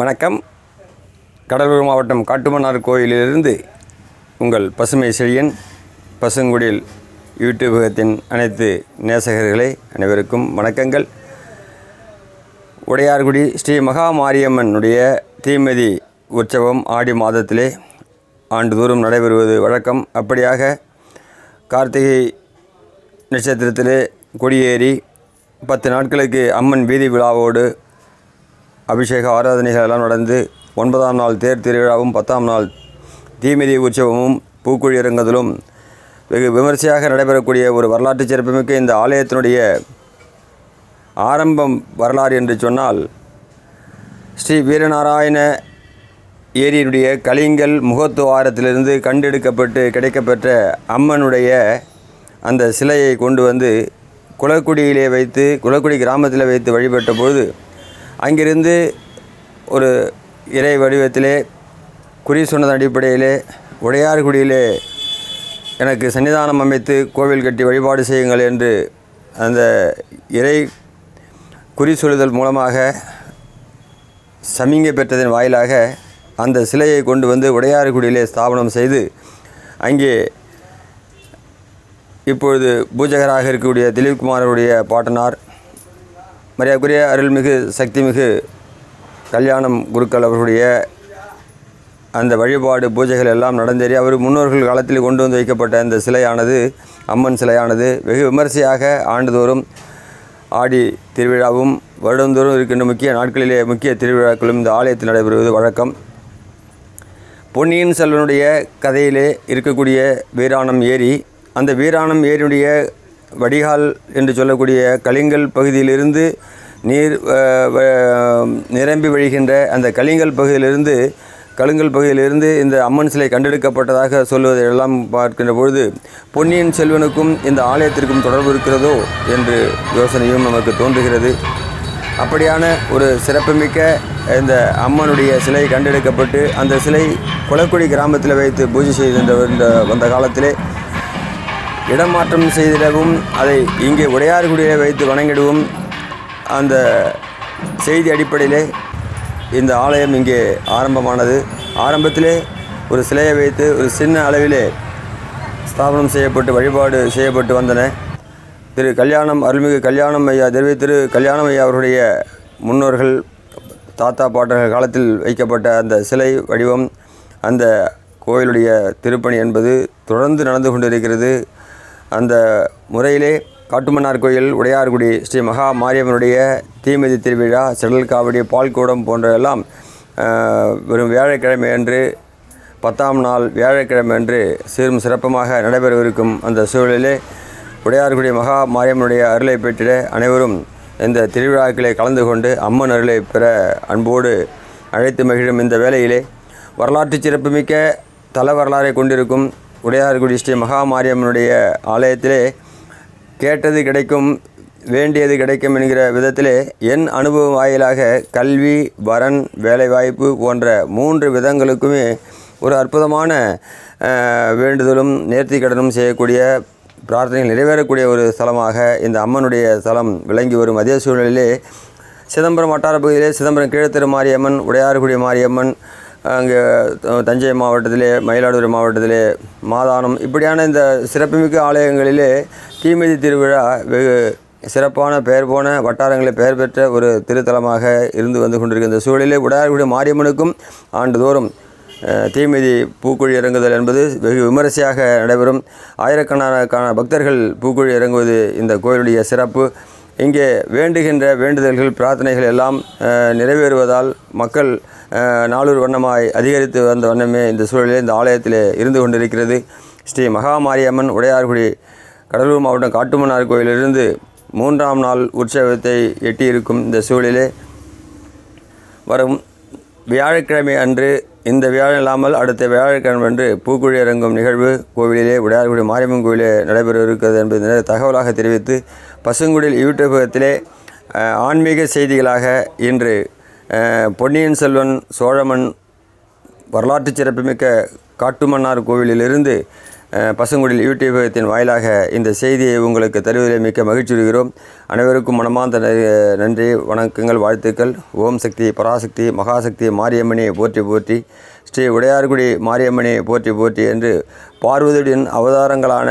வணக்கம். கடலூர் மாவட்டம் காட்டுமன்னார் கோயிலிலிருந்து உங்கள் பசுமை செழியன் பசுங்குடில் யூடியூபகத்தின் அனைத்து நேசகர்களே அனைவருக்கும் வணக்கங்கள். உடையார்குடி ஸ்ரீ மகா மாரியம்மனுடைய தீமதி உற்சவம் ஆடி மாதத்திலே ஆண்டுதோறும் நடைபெறுவது வழக்கம். அப்படியாக கார்த்திகை நட்சத்திரத்திலே கொடியேறி பத்து நாட்களுக்கு அம்மன் வீதி விழாவோடு அபிஷேக ஆராதனைகள் எல்லாம் நடந்து ஒன்பதாம் நாள் தேர் திருவிழாவும் பத்தாம் நாள் தீமிதி உற்சவமும் பூக்குழி இறங்குதலும் வெகு விமர்சையாக நடைபெறக்கூடிய ஒரு வரலாற்று சிறப்புமிக்க இந்த ஆலயத்தினுடைய ஆரம்பம் வரலாறு என்று சொன்னால் ஸ்ரீ வீரநாராயண ஏரியினுடைய கலிங்கல் முகத்துவாரத்திலிருந்து கண்டெடுக்கப்பட்டு கிடைக்கப்பெற்ற அம்மனுடைய அந்த சிலையை கொண்டு வந்து குளக்குடியிலே வைத்து குளக்குடி கிராமத்தில் வைத்து வழிபட்ட பொழுது அங்கிருந்து ஒரு இறை வடிவத்திலே குறி சொன்னதன் அடிப்படையிலே உடையார்குடியிலே எனக்கு சன்னிதானம் அமைத்து கோவில் கட்டி வழிபாடு செய்யுங்கள் என்று அந்த இறை குறி சொல்லுதல் மூலமாக சமிங்கை பெற்றதன் வாயிலாக அந்த சிலையை கொண்டு வந்து உடையார்குடியிலே ஸ்தாபனம் செய்து அங்கே இப்பொழுது பூஜகராக இருக்கக்கூடிய திலீப்குமாரருடைய பாட்டனார் மரியாதைக்குரிய அருள்மிகு சக்திமிகு கல்யாணம் குருக்கள் அவர்களுடைய அந்த வழிபாடு பூஜைகள் எல்லாம் நடந்தேறி அவர் முன்னோர்கள் காலத்தில் கொண்டு வந்து வைக்கப்பட்ட அந்த சிலையானது அம்மன் சிலையானது வெகு விமரிசையாக ஆண்டுதோறும் ஆடி திருவிழாவும் வருடந்தோறும் இருக்கின்ற முக்கிய நாட்களிலே முக்கிய திருவிழாக்களும் இந்த ஆலயத்தில் நடைபெறுவது வழக்கம். பொன்னியின் செல்வனுடைய கதையிலே இருக்கக்கூடிய வீராணம் ஏரி அந்த வீராணம் ஏரியுடைய வடிகால் என்று சொல்லக்கூடிய கலிங்கல் பகுதியிலிருந்து நீர் நிரம்பி வழிகின்ற அந்த கலிங்கல் பகுதியிலிருந்து கழுங்கல் பகுதியிலிருந்து இந்த அம்மன் சிலை கண்டெடுக்கப்பட்டதாக சொல்வதை எல்லாம் பார்க்கின்ற பொழுது பொன்னியின் செல்வனுக்கும் இந்த ஆலயத்திற்கும் தொடர்பு இருக்கிறதோ என்று யோசனையும் நமக்கு தோன்றுகிறது. அப்படியான ஒரு சிறப்புமிக்க இந்த அம்மனுடைய சிலை கண்டெடுக்கப்பட்டு அந்த சிலை குளக்குடி கிராமத்தில் வைத்து பூஜை செய்து வந்த காலத்திலே இடமாற்றம் செய்திடவும் அதை இங்கே உடையார்குடியிலே வைத்து வணங்கிடவும் அந்த செய்தி அடிப்படையிலே இந்த ஆலயம் இங்கே ஆரம்பமானது. ஆரம்பத்திலே ஒரு சிலையை வைத்து ஒரு சின்ன அளவிலே ஸ்தாபனம் செய்யப்பட்டு வழிபாடு செய்யப்பட்டு வந்தன. திரு கல்யாணம் அருள்மிகு கல்யாணம் ஐயா திரு திரு கல்யாணம் ஐயா அவருடைய முன்னோர்கள் தாத்தா பாட்டர்கள் காலத்தில் வைக்கப்பட்ட அந்த சிலை வடிவம் அந்த கோயிலுடைய திருப்பணி என்பது தொடர்ந்து நடந்து கொண்டிருக்கிறது. அந்த முறையிலே காட்டுமன்னார் கோயில் உடையார்குடி ஸ்ரீ மகா மாரியம்மனுடைய தீமிதி திருவிழா செடல் காவடி பால்கூடம் போன்றவெல்லாம் வெறும் வியாழக்கிழமை அன்று பத்தாம் நாள் வியாழக்கிழமை அன்று சீரும் சிறப்பமாக நடைபெறவிருக்கும் அந்த சூழலிலே உடையார்குடி மகா மாரியம்மனுடைய அருளை பெற்றிட அனைவரும் இந்த திருவிழாக்களை கலந்து கொண்டு அம்மன் அருளை பெற அன்போடு அழைத்து மகிழும் இந்த வேளையிலே வரலாற்று சிறப்புமிக்க தல வரலாறை கொண்டிருக்கும் உடையார்குடி ஸ்ரீ மகா மாரியம்மனுடைய ஆலயத்திலே கேட்டது கிடைக்கும் வேண்டியது கிடைக்கும் என்கிற விதத்திலே என் அனுபவம் வாயிலாக கல்வி வரன் வேலைவாய்ப்பு போன்ற மூன்று விதங்களுக்குமே ஒரு அற்புதமான வேண்டுதலும் வேண்டுதலும் நேர்த்திக்கடனும் செய்யக்கூடிய பிரார்த்தனைகள் நிறைவேறக்கூடிய ஒரு ஸ்தலமாக இந்த அம்மனுடைய ஸ்தலம் விளங்கி வரும். அதே சூழலிலே சிதம்பரம் வட்டார பகுதியிலே சிதம்பரம் கீழத்திரு மாரியம்மன் உடையார்குடி மாரியம்மன் அங்கே தஞ்சை மாவட்டத்திலே மயிலாடுதுறை மாவட்டத்திலே மாதானம் இப்படியான இந்த சிறப்புமிக்க ஆலயங்களிலே தீமிதி திருவிழா வெகு சிறப்பான பெயர் போன வட்டாரங்களில் பெயர் பெற்ற ஒரு திருத்தலமாக இருந்து வந்து கொண்டிருக்கிற இந்த சூழலிலே உடையார்குடி மாரியம்மனுக்கும் ஆண்டுதோறும் தீமிதி பூக்குழி இறங்குதல் என்பது வெகு விமரிசையாக நடைபெறும். ஆயிரக்கணக்கான பக்தர்கள் பூக்குழி இறங்குவது இந்த கோயிலுடைய சிறப்பு. இங்கே வேண்டுகின்ற வேண்டுதல்கள் பிரார்த்தனைகள் எல்லாம் நிறைவேறுவதால் மக்கள் அஹ், வண்ணமாய் அதிகரித்து வந்த வண்ணமே இந்த சூழலில் இந்த ஆலயத்திலே இருந்து கொண்டிருக்கிறது. ஸ்ரீ மகாமாரியம்மன் உடையார்குடி கடலூர் மாவட்டம் காட்டுமன்னார் கோயிலிருந்து மூன்றாம் நாள் உற்சவத்தை எட்டியிருக்கும் இந்த சூழலிலே வரும் வியாழக்கிழமை அன்று இந்த வியாழன் இல்லாமல் அடுத்த வியாழக்கிழமை அன்று பூக்குழி இறங்கும் நிகழ்வு கோவிலிலே உடையார்குடி மாரியம்மன் கோவிலே நடைபெற இருக்கிறது என்பதை தகவலாக தெரிவித்து பசுங்குடில் யூடியூபகத்திலே ஆன்மீக செய்திகளாக இன்று பொன்னியின் செல்வன் சோழமன் வரலாற்று சிறப்புமிக்க காட்டுமன்னார் கோவிலிலிருந்து அஹ், பசுங்குடில் யூடியூபத்தின் வாயிலாக இந்த செய்தியை உங்களுக்கு தருவதில் மிக்க மகிழ்ச்சி வருகிறோம் அனைவருக்கும் மனமார்ந்த ந- நன்றி வணக்கங்கள் வாழ்த்துக்கள். ஓம் சக்தி பராசக்தி மகாசக்தி மாரியம்மனை போற்றி போற்றி ஸ்ரீ உடையார்குடி மாரியம்மனை போற்றி போற்றி என்று பார்வதியுடன் அவதாரங்களான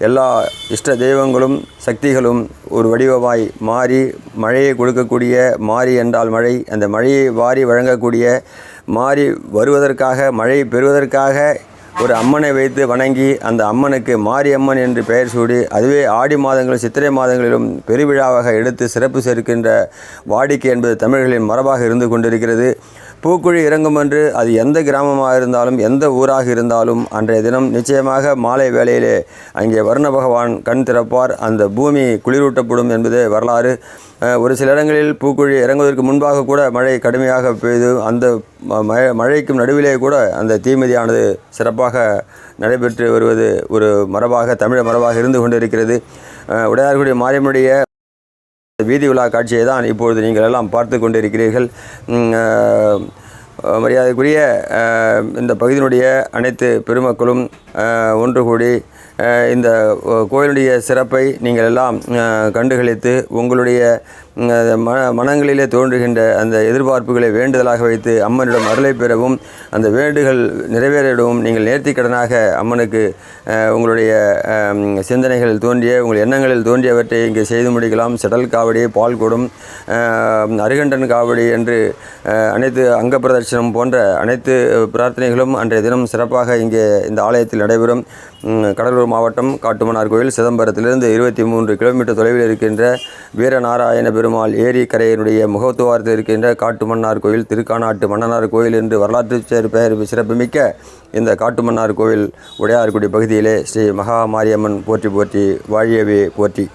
எல்லா இஷ்ட தெய்வங்களும் சக்திகளும் ஒரு வடிவமாய் மாறி மழையை கொடுக்கக்கூடிய மாறி என்றால் மழை அந்த மழையை வாரி வழங்கக்கூடிய மாறி வருவதற்காக மழை பெறுவதற்காக ஒரு அம்மனை வைத்து வணங்கி அந்த அம்மனுக்கு மாரியம்மன் என்று பெயர் சூடி அதுவே ஆடி மாதங்களும் சித்திரை மாதங்களிலும் பெருவிழாவாக எடுத்து சிறப்பு சேர்க்கின்ற வாடிக்கை என்பது தமிழர்களின் மரபாக இருந்து கொண்டிருக்கிறது. பூக்குழி இறங்கும் என்று அது எந்த கிராமமாக இருந்தாலும் எந்த ஊராக இருந்தாலும் அன்றைய தினம் நிச்சயமாக மாலை வேளையிலே அங்கே வர்ண பகவான் கண் திறப்பார். அந்த பூமி குளிரூட்டப்படும் என்பது வரலாறு. ஒரு சில இடங்களில் பூக்குழி இறங்குவதற்கு முன்பாக கூட மழை கடுமையாக பெய்து அந்த ம- மழை மழைக்கும் நடுவிலே கூட அந்த தீமிதியானது சிறப்பாக நடைபெற்று வருவது ஒரு மரபாக தமிழ மரபாக இருந்து கொண்டிருக்கிறது. உடையார்குடி மாரியம்முடைய வீதி விழா காட்சியை தான் இப்பொழுது நீங்கள் எல்லாம் பார்த்து கொண்டிருக்கிறீர்கள். மரியாதைக்குரிய இந்த பகுதியினுடைய அனைத்து பெருமக்களும் ஒன்று கூடி இந்த கோயிலுடைய சிறப்பை நீங்கள் எல்லாம் கண்டுகளித்து உங்களுடைய மன மனங்களிலே தோன்றுகின்ற அந்த எதிர்பார்ப்புகளை வேண்டுதலாக வைத்து அம்மனிடம் அருளை பெறவும் அந்த வேண்டுகள் நிறைவேறிடவும் நீங்கள் நேர்த்திக்கடனாக அம்மனுக்கு உங்களுடைய சிந்தனைகளில் சிந்தனைகள் தோன்றிய உங்கள் எண்ணங்களில் தோன்றியவற்றை இங்கே செய்து முடிக்கலாம். செடல் காவடி பால்கூடும் அருகண்டன் காவடி என்று அனைத்து அங்க பிரதர்ஷனம் போன்ற அனைத்து பிரார்த்தனைகளும் அன்றைய தினம் சிறப்பாக இங்கே இந்த ஆலயத்தில் நடைபெறும். கடலூர் மாவட்டம் காட்டுமன்னார் கோயில் சிதம்பரத்திலிருந்து இருபத்தி மூன்று கிலோமீட்டர் தொலைவில் இருக்கின்ற வீரநாராயண பெருமாள் ஏரி கரையினுடைய முகத்துவாரத்தில் இருக்கின்ற காட்டுமன்னார் கோயில் திருக்கானாட்டு மன்னனார் கோயில் என்று வரலாற்று சேர் பெயர் சிறப்புமிக்க இந்த காட்டுமன்னார் கோவில் உடையார்குடி பகுதியிலே ஸ்ரீ மகா மாரியம்மன் போற்றி போற்றி வாழியவே போற்றி.